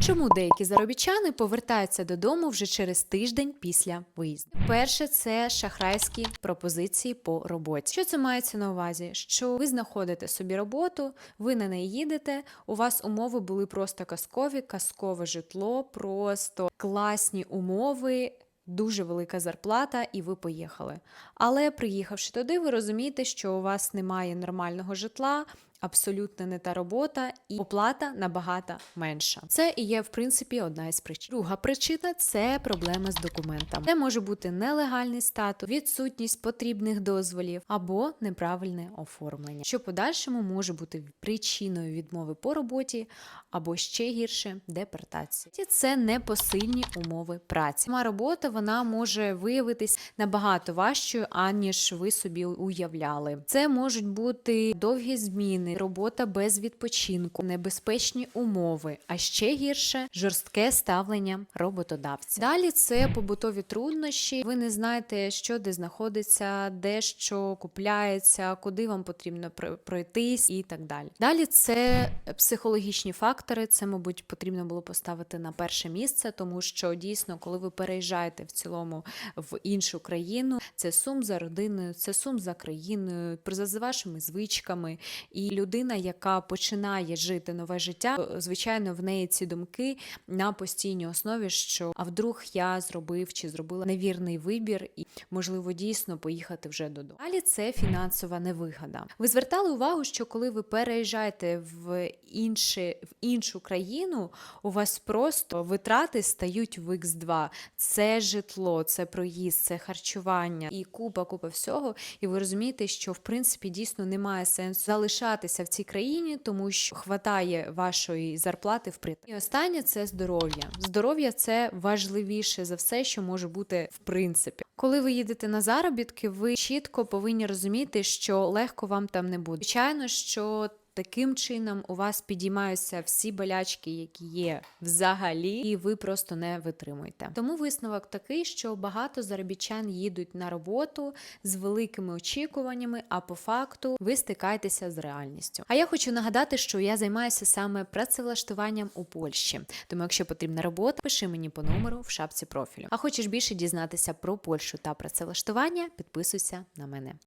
Чому деякі заробітчани повертаються додому вже через тиждень після виїзду? Перше, це шахрайські пропозиції по роботі. Що це мається на увазі? Що ви знаходите собі роботу, ви на неї їдете. У вас умови були просто казкові, казкове житло, просто класні умови. Дуже велика зарплата, і ви поїхали. Але приїхавши туди, ви розумієте, що у вас немає нормального житла, абсолютно не та робота, і оплата набагато менша. Це і є, в принципі, одна із причин. Друга причина це проблема з документами. Це може бути нелегальний статус, відсутність потрібних дозволів або неправильне оформлення, що подальшому може бути причиною відмови по роботі або ще гірше депортації. Це непосильні умови праці. Сама робота вона може виявитись набагато важчою, аніж ви собі уявляли. Це можуть бути довгі зміни, робота без відпочинку, небезпечні умови, а ще гірше жорстке ставлення роботодавця. Далі це побутові труднощі. Ви не знаєте, що де знаходиться, де що купляється, куди вам потрібно про- пройтись і так далі. Далі це психологічні фактори. Це, мабуть, потрібно було поставити на перше місце, тому що дійсно, коли ви переїжджаєте в цілому в іншу країну, це сум за родиною, це сум за країною, за вашими звичками. І людина, яка починає жити нове життя, звичайно, в неї ці думки на постійній основі, що а вдруг я зробив чи зробила невірний вибір, і можливо дійсно поїхати вже додому. Далі це фінансова невигода. Ви звертали увагу, що коли ви переїжджаєте в інше в іншу країну, у вас просто витрати стають в X2. Це житло, це проїзд, це харчування і купа, купа всього. І ви розумієте, що в принципі дійсно немає сенсу залишатися в цій країні, тому що хватає вашої зарплати в І останнє це здоров'я. Здоров'я це важливіше за все, що може бути в принципі. Коли ви їдете на заробітки, ви чітко повинні розуміти, що легко вам там не буде. Звичайно, що Таким чином у вас підіймаються всі болячки, які є взагалі, і ви просто не витримуєте. Тому висновок такий, що багато заробітчан їдуть на роботу з великими очікуваннями, а по факту ви стикаєтеся з реальністю. А я хочу нагадати, що я займаюся саме працевлаштуванням у Польщі. Тому, якщо потрібна робота, пиши мені по номеру в шапці профілю. А хочеш більше дізнатися про Польщу та працевлаштування, підписуйся на мене.